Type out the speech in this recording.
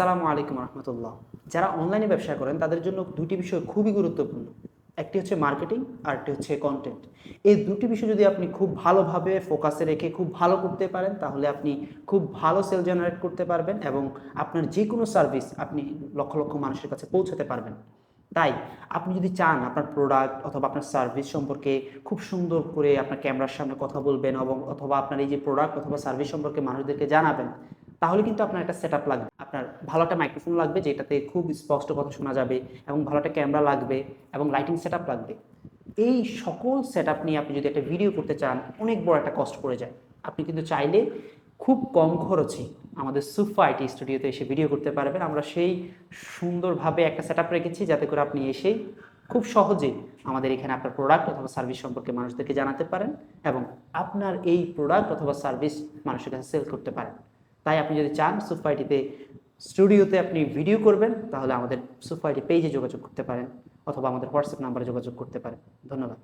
সালামু আলাইকুম রহমতুল্লাহ। যারা অনলাইনে ব্যবসা করেন, তাদের জন্য দুটি বিষয় খুবই গুরুত্বপূর্ণ। একটি হচ্ছে মার্কেটিং আর একটি হচ্ছে কন্টেন্ট এই দুটি বিষয় যদি আপনি খুব ভালোভাবে ফোকাসে রেখে খুব ভালো করতে পারেন, তাহলে আপনি খুব ভালো সেল জেনারেট করতে পারবেন এবং আপনার যে কোনো সার্ভিস আপনি লক্ষ লক্ষ মানুষের কাছে পৌঁছাতে পারবেন। তাই আপনি যদি চান আপনার প্রোডাক্ট অথবা আপনার সার্ভিস সম্পর্কে খুব সুন্দর করে আপনার ক্যামেরার সামনে কথা বলবেন এবং অথবা আপনার এই যে প্রোডাক্ট অথবা সার্ভিস সম্পর্কে মানুষদেরকে জানাবেন, তাহলে কিন্তু আপনার একটা সেট লাগবে। ভালো একটা মাইক্রোফোন লাগবে, যেটাতে খুব স্পষ্ট কথা শোনা যাবে এবং ভালো একটা ক্যামেরা লাগবে এবং লাইটিং সেট লাগবে। এই সকল সেট নিয়ে আপনি যদি একটা ভিডিও করতে চান, অনেক বড় একটা কষ্ট পড়ে যায়। আপনি কিন্তু চাইলে খুব কম খরচে আমাদের সুফা আইটি স্টুডিওতে এসে ভিডিও করতে পারবেন। আমরা সেই সুন্দরভাবে একটা সেট রেখেছি যাতে করে আপনি এসেই খুব সহজে আমাদের এখানে আপনার প্রোডাক্ট অথবা সার্ভিস সম্পর্কে মানুষদেরকে জানাতে পারেন এবং আপনার এই প্রোডাক্ট অথবা সার্ভিস মানুষের কাছে সেল করতে পারেন। তাই আপনি যদি চান সুফাইটিতে স্টুডিওতে আপনি ভিডিও করবেন, তাহলে আমাদের সুফাইটি পেজে যোগাযোগ করতে পারেন, অথবা আমাদের হোয়াটসঅ্যাপ নাম্বারে যোগাযোগ করতে পারেন। ধন্যবাদ।